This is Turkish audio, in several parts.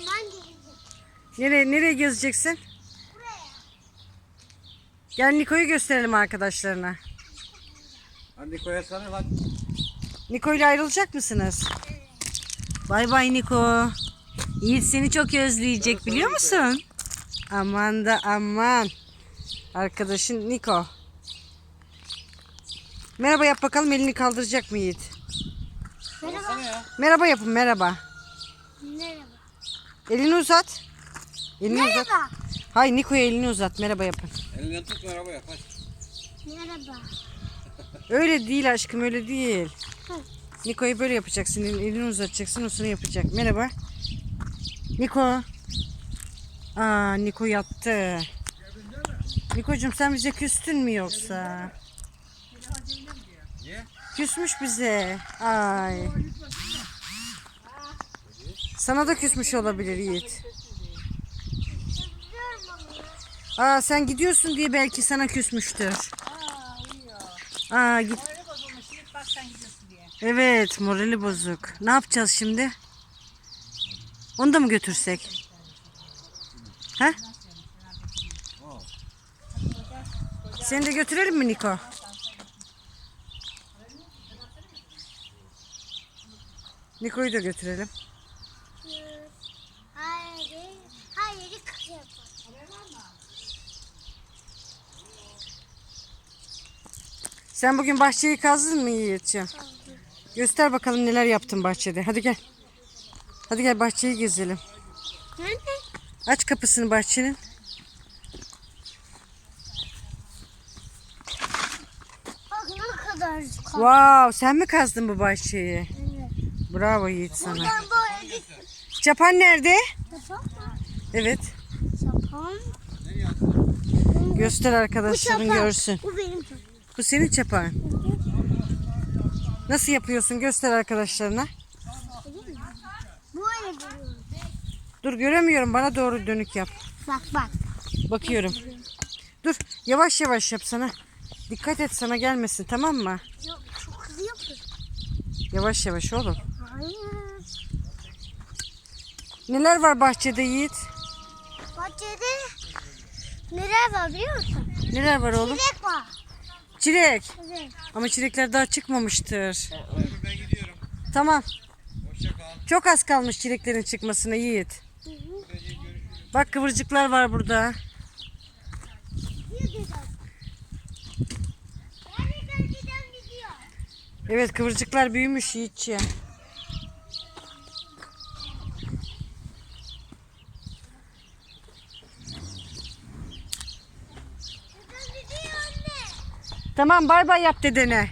ben gezeceğim. Nereye nereye gezeceksin? Gel Niko'yu gösterelim arkadaşlarına. Hadi koyasana lan. Niko ile ayrılacak mısınız? Bay bay Niko. Yiğit seni çok özleyecek biliyor musun? Aman da aman. Arkadaşın Niko. Merhaba yap bakalım elini kaldıracak mı Yiğit? Ya. Merhaba yapın merhaba. Merhaba. Elini uzat. Elini uzat. Merhaba. Hay Niko'ya elini uzat merhaba yapın. Elinden tut araba yap hadi. Merhaba. Öyle değil aşkım öyle değil. Niko'yu böyle yapacaksın. elini- uzatacaksın. O sana yapacak. Merhaba. Niko. Aa Niko yattı. Niko'cum sen bize küstün mü yoksa? Niye? Küsmüş bize. Ay. Sana da küsmüş olabilir Yiğit. Aa sen gidiyorsun diye belki sana küsmüştür. Aa git. Evet morali bozuk. Ne yapacağız şimdi? Onu da mı götürsek? He? Seni de götürelim mi Niko? Niko'yu da götürelim. Hayır. Hayır. Kız yapar. Sen bugün bahçeyi kazdın mı Yiğit'ciğim? Göster bakalım neler yaptın bahçede. Hadi gel. Hadi gel bahçeyi gezelim. Nerede? Aç kapısını bahçenin. Bak ne kadar kaldı. Wow, sen mi kazdın bu bahçeyi? Evet. Bravo Yiğit sana. Buradan böyle git. Çapan nerede? Sapan mı? Evet. Sapan. Göster Bu arkadaşların çapan. görsün. Bu benim çapam. Bu senin çapan. Nasıl yapıyorsun? Göster arkadaşlarına. Böyle. Dur göremiyorum. Bana doğru dönük yap. Bak bak. Bakıyorum. Dur. Yavaş yavaş yap sana. Dikkat et sana gelmesin tamam mı? Yok çok hızlı yapıyor. Yavaş yavaş oğlum. Hayır. Neler var bahçede Yiğit? Bahçede neler var biliyor musun? Neler var oğlum? Çilek var. Çilek. Evet. Ama çilekler daha çıkmamıştır. Ben gidiyorum. Tamam. Hoşça kal. Çok az kalmış çileklerin çıkmasına Yiğit. Bak kıvırcıklar var burada. Evet kıvırcıklar büyümüş Yiğitçi. Tamam bay bay yap dedene.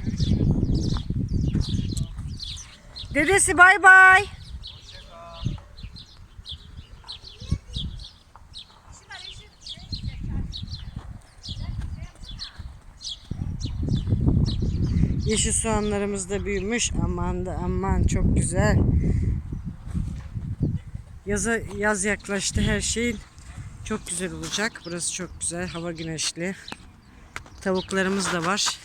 Dedesi bay bay. Yeşil soğanlarımız da büyümüş. Aman da aman çok güzel. Yaza, yaz yaklaştı her şey çok güzel olacak. Burası çok güzel. Hava güneşli. Tavuklarımız da var.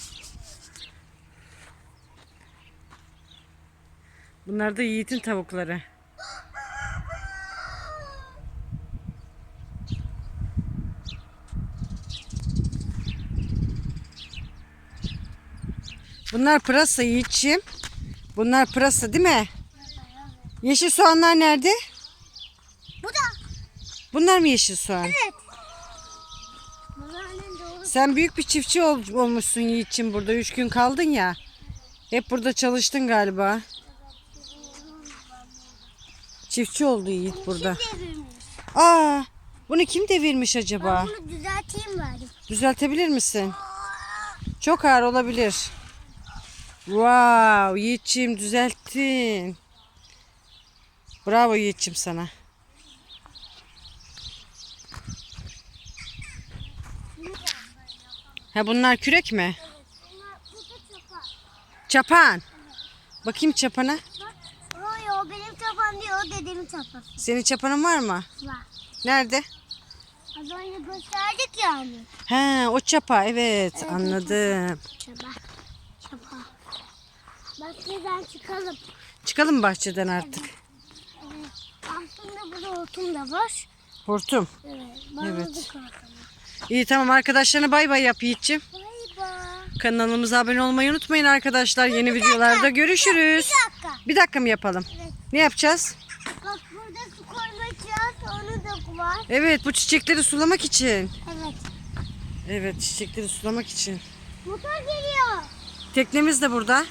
Bunlar da Yiğit'in tavukları. Bunlar pırasa Yiğit'ciğim. Bunlar pırasa değil mi? Yeşil soğanlar nerede? Bu da. Bunlar mı yeşil soğan? Evet. Sen büyük bir çiftçi ol- olmuşsun Yiğit'ciğim burada. Üç gün kaldın ya. Hep burada çalıştın galiba. Çiftçi oldu Yiğit burada. Aa, bunu kim devirmiş acaba? Ben bunu düzelteyim bari. Düzeltebilir misin? Çok ağır olabilir. Wow, Yiğit'ciğim düzelttin. Bravo Yiğit'ciğim sana. Ha bunlar kürek mi? Bunlar bu da. Çapan. Bakayım çapana. Bak. O, o benim çapam değil o dedemin çapası. Senin çapanın var mı? Var. Nerede? Az önce gösterdik yani. He, o çapa. Evet, anladım. Çapa. Çapa. Buradan çıkalım. Çıkalım bahçeden artık. Evet. Al. Üstünde burada hortum da var. Hortum. Evet. Evet. Hortumu. İyi tamam arkadaşlarına bay bay yap Yiğit'ciğim. Bay bay. Kanalımıza abone olmayı unutmayın arkadaşlar. Yeni videolarda görüşürüz. Bir dakika. Bir dakika mı yapalım? Evet. Ne yapacağız? Bak burada su koymayacağız. Onu da var. Evet bu çiçekleri sulamak için. Evet. Evet çiçekleri sulamak için. Motor geliyor. Teknemiz de burada.